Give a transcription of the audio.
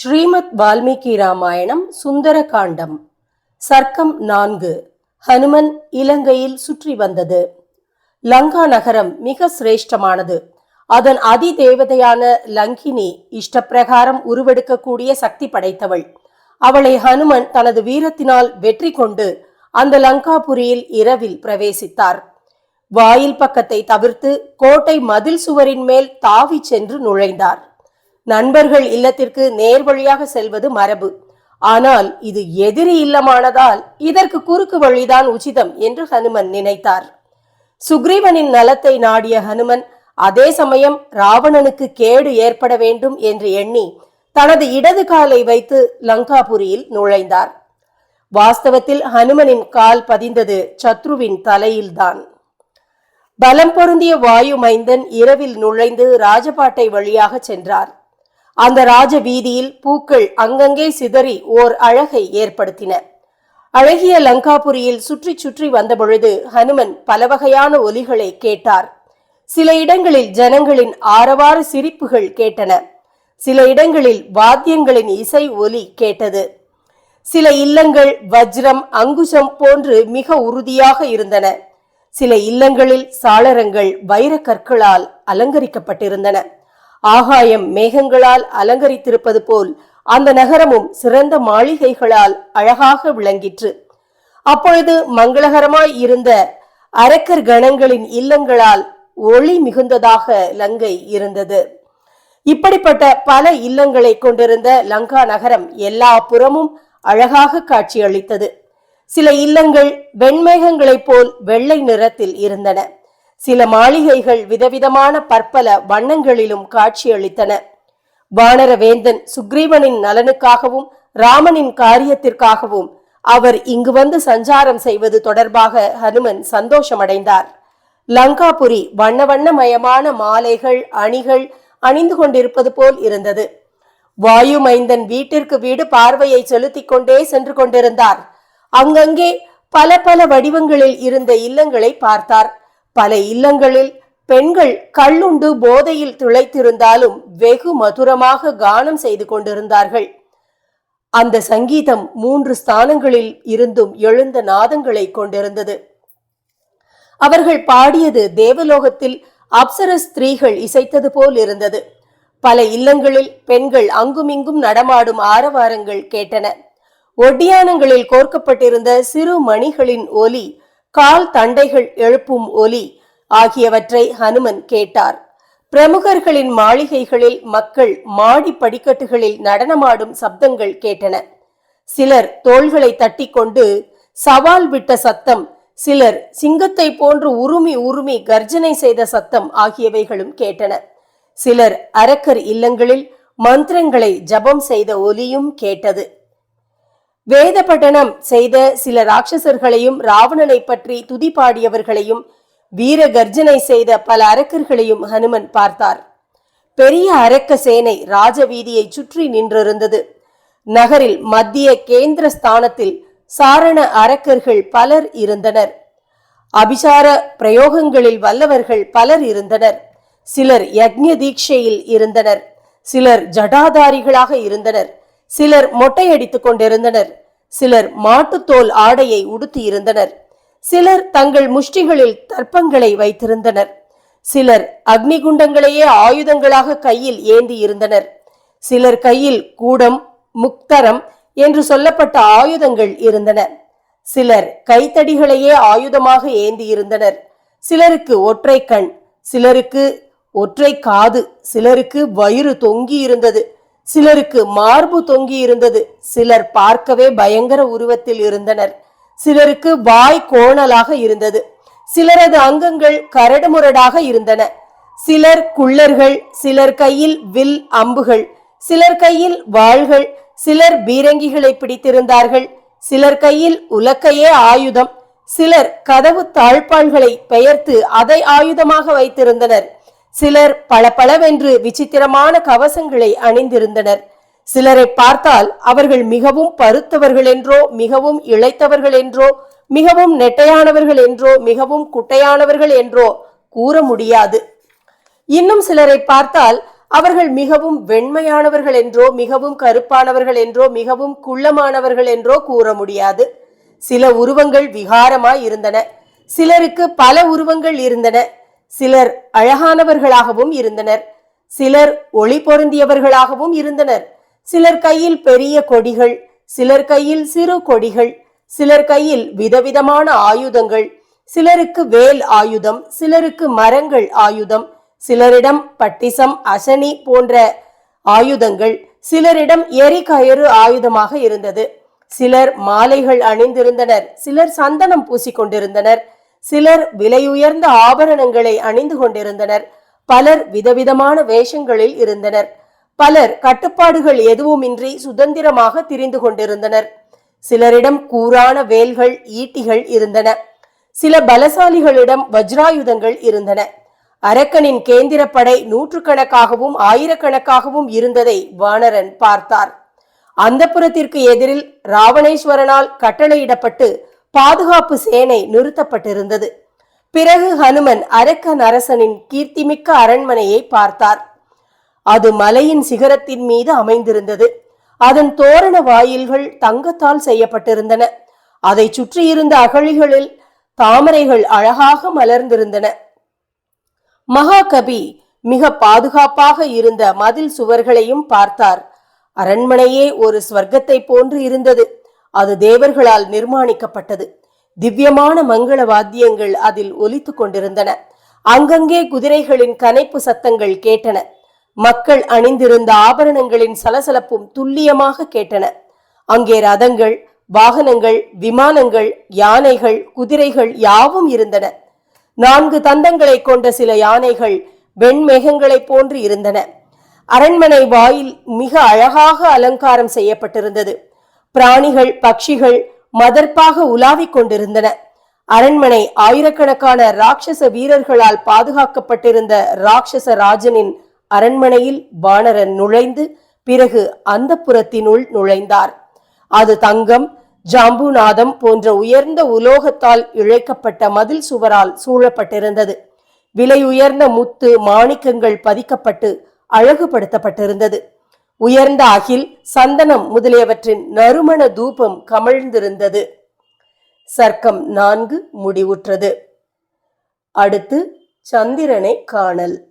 ஸ்ரீமத் வால்மீகி ராமாயணம் சுந்தரகாண்டம் சர்க்கம் நான்கு ஹனுமன் இலங்கையில் சுற்றி வந்தது. லங்கா நகரம் மிக சிரேஷ்டமானது. அதன் அதி தேவதையான லங்கினி இஷ்டப்பிரகாரம் உருவெடுக்கக்கூடிய சக்தி படைத்தவள். அவளை ஹனுமன் தனது வீரத்தினால் வெற்றி கொண்டு அந்த லங்காபுரியில் இரவில் பிரவேசித்தார். வாயில் பக்கத்தை தவிர்த்து கோட்டை மதில் சுவரின் மேல் தாவி சென்று நுழைந்தார். நண்பர்கள் இல்லத்திற்கு நேர் வழியாக செல்வது மரபு. ஆனால் இது எதிரி இல்லமானதால் இதற்கு குறுக்கு வழிதான் உச்சிதம் என்று ஹனுமன் நினைத்தார். சுக்ரீவனின் நலத்தை நாடிய ஹனுமன் அதே சமயம் ராவணனுக்கு கேடு ஏற்பட வேண்டும் என்று எண்ணி தனது இடது காலை வைத்து லங்காபுரியில் நுழைந்தார். வாஸ்தவத்தில் ஹனுமனின் கால் பதிந்தது சத்ருவின் தலையில்தான். பலம் பொருந்திய வாயு மைந்தன் இரவில் நுழைந்து ராஜபாட்டை வழியாக சென்றார். அந்த ராஜ வீதியில் பூக்கள் அங்கங்கே சிதறி ஓர் அழகை ஏற்படுத்தின. அழகிய லங்காபுரியில் சுற்றி சுற்றி வந்தபொழுது ஹனுமன் பல வகையான ஒலிகளை கேட்டார். சில இடங்களில் ஜனங்களின் ஆரவார சிரிப்புகள் கேட்டன. சில இடங்களில் வாத்தியங்களின் இசை ஒலி கேட்டது. சில இல்லங்கள் வஜ்ரம் அங்குசம் போன்று மிக உறுதியாக இருந்தன. சில இல்லங்களில் சாளரங்கள் வைரக்கற்களால் அலங்கரிக்கப்பட்டிருந்தன. ஆகாயம் மேகங்களால் அலங்கரித்திருப்பது போல் அந்த நகரமும் சிறந்த மாளிகைகளால் அழகாக விளங்கிற்று. அப்பொழுது மங்களகரமாய் இருந்த அரக்கர் கணங்களின் இல்லங்களால் ஒளி மிகுந்ததாக லங்கை இருந்தது. இப்படிப்பட்ட பல இல்லங்களை கொண்டிருந்த லங்கா நகரம் எல்லா புறமும் அழகாக காட்சியளித்தது. சில இல்லங்கள் வெண்மேகங்களைப் போல் வெள்ளை நிறத்தில் இருந்தன. சில மாளிகைகள் விதவிதமான பற்பல வண்ணங்களிலும் காட்சியளித்தன. வானரவேந்தன் சுக்ரீவனின் நலனுக்காகவும் ராமனின் காரியத்திற்காகவும் அவர் இங்கு வந்து சஞ்சாரம் செய்வது தொடர்பாக ஹனுமன் சந்தோஷமடைந்தார். லங்காபுரி வண்ண வண்ணமயமான மாலைகள் அணிகள் அணிந்து கொண்டிருப்பது போல் இருந்தது. வாயு மைந்தன் வீட்டிற்கு வீடு பார்வையை செலுத்திக் கொண்டே சென்று கொண்டிருந்தார். அங்கங்கே பல பல வடிவங்களில் இருந்த இல்லங்களை பார்த்தார். பல இல்லங்களில் பெண்கள் கள்ளுண்டு போதையில் திளைத்திருந்தாலும் வெகு மதுரமாக கானம் செய்து கொண்டிருந்தார்கள். அந்த சங்கீதம் மூன்று ஸ்தானங்களில் இருந்தும் எழுந்த நாதங்களை கொண்டிருந்தது. அவர்கள் பாடியது தேவலோகத்தில் அப்சர ஸ்திரீகள் இசைத்தது போல் இருந்தது. பல இல்லங்களில் பெண்கள் அங்குமிங்கும் நடமாடும் ஆரவாரங்கள் கேட்டன. ஒட்டியானங்களில் கோர்க்கப்பட்டிருந்த சிறு மணிகளின் ஒலி கால் தண்டைகள் எழுப்பும் ஒலி ஆகியவற்றை ஹனுமன் கேட்டார். பிரமுகர்களின் மாளிகைகளில் மக்கள் மாடி படிக்கட்டுகளில் நடனமாடும் சப்தங்கள் கேட்டன. சிலர் தோள்களை தட்டிக்கொண்டு சவால் விட்ட சத்தம் சிலர் சிங்கத்தை போன்று உருமி உருமி கர்ஜனை செய்த சத்தம் ஆகியவைகளும் கேட்டன. சிலர் அரக்கர் இல்லங்களில் மந்திரங்களை ஜபம் செய்த ஒலியும் கேட்டது. வேத பட்டணம் செய்த சில ராட்சசர்களையும் ராவணனை பற்றி துதி பாடியவர்களையும் வீர கர்ஜனை செய்த பல அரக்கர்களையும் ஹனுமன் பார்த்தார். பெரிய அரக்க சேனை ராஜவீதியை சுற்றி நின்றிருந்தது. நகரில் மத்திய கேந்திர ஸ்தானத்தில் சாரண அரக்கர்கள் பலர் இருந்தனர். அபிசார பிரயோகங்களில் வல்லவர்கள் பலர் இருந்தனர். சிலர் யக்ஞ தீட்சையில் இருந்தனர். சிலர் ஜடாதாரிகளாக இருந்தனர். சிலர் மொட்டையடித்துக் கொண்டிருந்தனர். சிலர் மாட்டுத்தோல் ஆடையை உடுத்தியிருந்தனர் சிலர் தங்கள் முஷ்டிகளில் தர்ப்பங்களை வைத்திருந்தனர். சிலர் அக்னிகுண்டங்களையே ஆயுதங்களாக கையில் ஏந்தி இருந்தனர். சிலர் கையில் கூடம் முக்தரம் என்று சொல்லப்பட்ட ஆயுதங்கள் இருந்தன. சிலர் கைத்தடிகளையே ஆயுதமாக ஏந்தி இருந்தனர். சிலருக்கு ஒற்றை கண் சிலருக்கு ஒற்றை காது சிலருக்கு வயிறு தொங்கி இருந்தது. சிலருக்கு மார்பு தொங்கி இருந்தது. சிலர் பார்க்கவே பயங்கர உருவத்தில் இருந்தனர். சிலருக்கு வாய் கோணலாக இருந்தது. சிலரது அங்கங்கள் கரடுமுரடாக இருந்தன. சிலர் குள்ளர்கள் சிலர் கையில் வில் அம்புகள் சிலர் கையில் வாள்கள் சிலர் பீரங்கிகளை பிடித்திருந்தார்கள் சிலர் கையில் உலக்கையே ஆயுதம் சிலர் கதவு தாழ்பாள்களை பெயர்த்து அதை ஆயுதமாக வைத்திருந்தனர். சிலர் பல பலவென்று விசித்திரமான கவசங்களை அணிந்திருந்தனர். சிலரை பார்த்தால் அவர்கள் மிகவும் பருத்தவர்கள் என்றோ மிகவும் இளைத்தவர்கள் என்றோ மிகவும் நெட்டையானவர்கள் என்றோ மிகவும் குட்டையானவர்கள் என்றோ கூற முடியாது. இன்னும் சிலரை பார்த்தால் அவர்கள் மிகவும் வெண்மையானவர்கள் என்றோ மிகவும் கருப்பானவர்கள் என்றோ மிகவும் குள்ளமானவர்கள் என்றோ கூற முடியாது. சில உருவங்கள் விகாரமாய் இருந்தன. சிலருக்கு பல உருவங்கள் இருந்தன. சிலர் அழகானவர்களாகவும் இருந்தனர். சிலர் ஒளி பொருந்தியவர்களாகவும் இருந்தனர். சிலர் கையில் பெரிய கொடிகள் சிலர் கையில் சிறு கொடிகள் சிலர் கையில் விதவிதமான ஆயுதங்கள் சிலருக்கு வேல் ஆயுதம் சிலருக்கு மரங்கள் ஆயுதம் சிலரிடம் பட்டிசம் அசனி போன்ற ஆயுதங்கள் சிலரிடம் எரிகயிறு ஆயுதமாக இருந்தது. சிலர் மாலைகள் அணிந்திருந்தனர். சிலர் சந்தனம் பூசிக்கொண்டிருந்தனர். சிலர் விலையுயர்ந்த ஆபரணங்களை அணிந்து கொண்டிருந்தனர். பலர் விதவிதமான வேஷங்களில் இருந்தனர். பலர் கட்டுப்பாடுகள் எதுவுமின்றி சுதந்திரமாக திரிந்து கொண்டிருந்தனர். சிலரிடம் கூரான வேல்கள் ஈட்டிகள் இருந்தன. சில பலசாலிகளிடம் வஜ்ராயுதங்கள் இருந்தன. அரக்கனின் கேந்திரப்படை நூற்றுக்கணக்காகவும் ஆயிரக்கணக்காகவும் இருந்ததை வானரன் பார்த்தார். அந்தப்புறத்திற்கு எதிரில் ராவணேஸ்வரனால் கட்டளையிடப்பட்டு பாதுகாப்பு சேனை நிறுத்தப்பட்டிருந்தது. பிறகு ஹனுமன் அரக்கன் அரசனின் கீர்த்திமிக்க அரண்மனையை பார்த்தார். அது மலையின் சிகரத்தின் மீது அமைந்திருந்தது. அதன் தோரண வாயில்கள் தங்கத்தால் செய்யப்பட்டிருந்தன. அதை சுற்றியிருந்த அகழிகளில் தாமரைகள் அழகாக மலர்ந்திருந்தன. மகாகவி மிக பாதுகாப்பாக இருந்த மதில் சுவர்களையும் பார்த்தார். அரண்மனையே ஒரு ஸ்வர்க்கத்தை போன்று இருந்தது. அது தேவர்களால் நிர்மாணிக்கப்பட்டது. திவ்யமான மங்கள வாத்தியங்கள் அதில் ஒலித்துக் கொண்டிருந்தன. அங்கங்கே குதிரைகளின் கனைப்பு சத்தங்கள் கேட்டன. மக்கள் அணிந்திருந்த ஆபரணங்களின் சலசலப்பும் துல்லியமாக கேட்டன. அங்கே ரதங்கள் வாகனங்கள் விமானங்கள் யானைகள் குதிரைகள் யாவும் இருந்தன. நான்கு தந்தங்களை கொண்ட சில யானைகள் வெண்மேகங்களைப் போன்று இருந்தன. அரண்மனை வாயில் மிக அழகாக அலங்காரம் செய்யப்பட்டிருந்தது. பிராணிகள் பட்சிகள் மதர்ப்பாக உலாவிக் கொண்டிருந்தன. அரண்மனை ஆயிரக்கணக்கான ராட்சச வீரர்களால் பாதுகாக்கப்பட்டிருந்த ராட்சச ராஜனின் அரண்மனையில் வானரன் நுழைந்து பிறகு அந்த புறத்தினுள் நுழைந்தார். அது தங்கம் ஜாம்புநாதம் போன்ற உயர்ந்த உலோகத்தால் இழைக்கப்பட்ட மதில் சுவரால் சூழப்பட்டிருந்தது. விலை உயர்ந்த முத்து மாணிக்கங்கள் பதிக்கப்பட்டு அழகுபடுத்தப்பட்டிருந்தது. உயர்ந்த அகில் சந்தனம் முதலியவற்றின் நறுமண தூபம் கமழ்ந்திருந்தது. சர்க்கம் நான்கு முடிவுற்றது. அடுத்து சந்திரனை காணல்.